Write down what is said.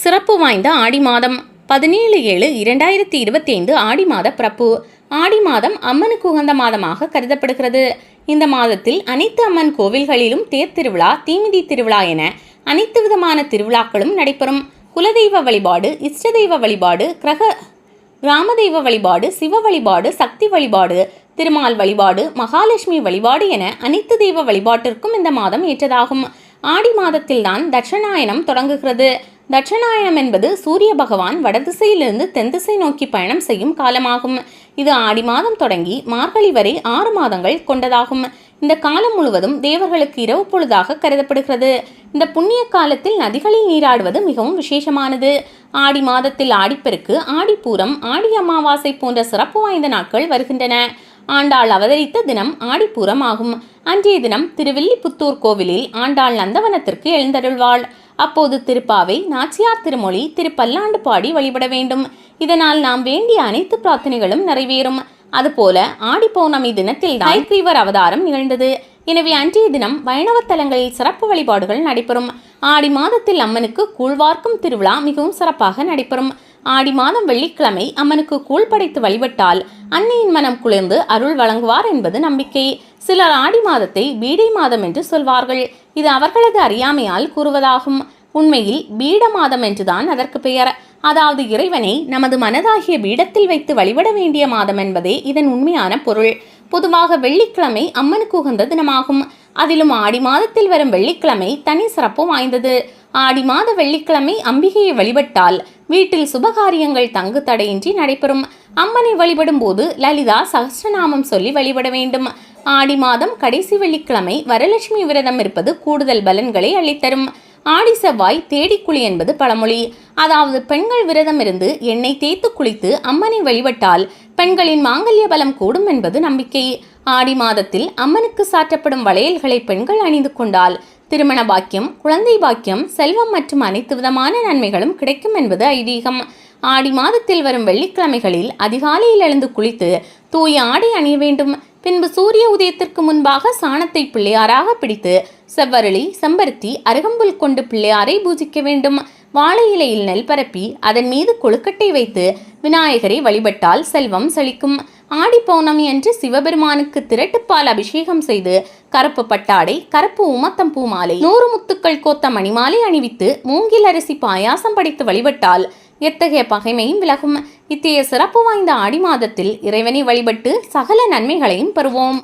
சிறப்பு வாய்ந்த ஆடி மாதம். பதினேழு ஏழு இரண்டாயிரத்தி இருபத்தி ஐந்து ஆடி மாத பிறப்பு. ஆடி மாதம் அம்மனுக்கு உகந்த மாதமாக கருதப்படுகிறது. இந்த மாதத்தில் அனைத்து அம்மன் கோவில்களிலும் தேர் திருவிழா தீமிதி திருவிழா என அனைத்து விதமான திருவிழாக்களும் நடைபெறும். குலதெய்வ வழிபாடு இஷ்ட தெய்வ வழிபாடு கிரக கிராம தெய்வ வழிபாடு சிவ வழிபாடு சக்தி வழிபாடு திருமால் வழிபாடு மகாலட்சுமி வழிபாடு என அனைத்து தெய்வ வழிபாட்டிற்கும் இந்த மாதம் ஏற்றதாகும். ஆடி மாதத்தில்தான் தட்சணாயனம் தொடங்குகிறது. தட்சணாயனம் என்பது சூரிய பகவான் வடதிசையிலிருந்து தென்திசை நோக்கி பயணம் செய்யும் காலமாகும். இது ஆடி மாதம் தொடங்கி மார்கழி வரை ஆறு மாதங்கள் கொண்டதாகும். இந்த காலம் முழுவதும் தேவர்களுக்கு இரவு பொழுதாக கருதப்படுகிறது. இந்த புண்ணிய காலத்தில் நதிகளில் நீராடுவது மிகவும் விசேஷமானது. ஆடி மாதத்தில் ஆடிப்பெருக்கு ஆடிப்பூரம் ஆடி அமாவாசை போன்ற சிறப்பு வாய்ந்த நாட்கள் வருகின்றன. ஆண்டாள் அவதரித்த தினம் ஆடிப்பூரம் ஆகும். அன்றைய தினம் திருவில்லிபுத்தூர் கோவிலில் ஆண்டாள் நந்தவனத்திற்கு எழுந்தருள்வாள். அப்போது திருப்பாவை நாச்சியார் திருமொழி திருப்பல்லாண்டு பாடி வழிபட வேண்டும். இதனால் நாம் வேண்டிய அனைத்து பிரார்த்தனைகளும் நிறைவேறும். அதுபோல ஆடி பௌர்ணமி தினத்தில் ஹைக்ரீவர் அவதாரம் நிகழ்ந்தது. எனவே அன்றைய தினம் வைணவ தலங்களில் சிறப்பு வழிபாடுகள் நடைபெறும். ஆடி மாதத்தில் அம்மனுக்கு கூழ்வார்க்கும் திருவிழா மிகவும் சிறப்பாக நடைபெறும். ஆடி மாதம் வெள்ளிக்கிழமை அம்மனுக்கு கூழ் படைத்து வழிபட்டால் அன்னையின் மனம் குளிர்ந்து அருள் வழங்குவார் என்பது நம்பிக்கை. சிலர் ஆடி மாதத்தை பீடை மாதம் என்று சொல்வார்கள். இது அவர்களது அறியாமையால் கூறுவதாகும். உண்மையில் பீட மாதம் என்றுதான் அதற்கு பெயர். அதாவது இறைவனை நமது மனதாகிய பீடத்தில் வைத்து வழிபட வேண்டிய மாதம் என்பதே இதன் உண்மையான பொருள். பொதுவாக வெள்ளிக்கிழமை அம்மனுக்கு உகந்த தினமாகும். அதிலும் ஆடி மாதத்தில் வரும் வெள்ளிக்கிழமை தனி சிறப்பு வாய்ந்தது. ஆடி மாத வெள்ளிக்கிழமை அம்பிகையை வழிபட்டால் வீட்டில் சுபகாரியங்கள் தங்கு தடையின்றி நடைபெறும். அம்மனை வழிபடும் போது லலிதா சகஸ்ரநாமம் சொல்லி வழிபட வேண்டும். ஆடி மாதம் கடைசி வெள்ளிக்கிழமை வரலட்சுமி விரதம் இருப்பது கூடுதல் பலன்களை அளித்தரும். ஆடி செவ்வாய் தேடிக்குழி என்பது பழமொழி. அதாவது பெண்கள் விரதம் இருந்து எண்ணெய் தேய்த்து குளித்து அம்மனை வழிபட்டால் பெண்களின் மாங்கல்ய பலம் கூடும் என்பது நம்பிக்கை. ஆடி மாதத்தில் அம்மனுக்கு சாற்றப்படும் வளையல்களை பெண்கள் அணிந்து கொண்டால் திருமண பாக்கியம் குழந்தை பாக்கியம் செல்வம் மற்றும் அனைத்து விதமான நன்மைகளும் கிடைக்கும் என்பது ஐதீகம். ஆடி மாதத்தில் வரும் வெள்ளிக்கிழமைகளில் அதிகாலையில் எழுந்து குளித்து தூய ஆடை அணிய வேண்டும். பின்பு சூரிய உதயத்திற்கு முன்பாக சாணத்தை பிள்ளையாராக பிடித்து செவ்வரளி செம்பருத்தி அருகம்புல் கொண்டு பிள்ளையாரை பூஜிக்க வேண்டும். வாழை இலையில் நெல் பரப்பி அதன் மீது கொழுக்கட்டை வைத்து விநாயகரை வழிபட்டால் செல்வம் செழிக்கும். ஆடி பௌர்ணமி அன்று சிவபெருமானுக்கு திரட்டுப்பால் அபிஷேகம் செய்து கருப்பு பட்டாடை கருப்பு உமத்தம் பூமாலை நூறு முத்துக்கள் கோத்த மணிமாலை அணிவித்து மூங்கில் அரிசி பாயாசம் படைத்து வழிபட்டால் எத்தகைய பகைமையும் விலகும். இத்தகைய சிறப்பு வாய்ந்த ஆடி மாதத்தில் இறைவனை வழிபட்டு சகல நன்மைகளையும் பெறுவோம்.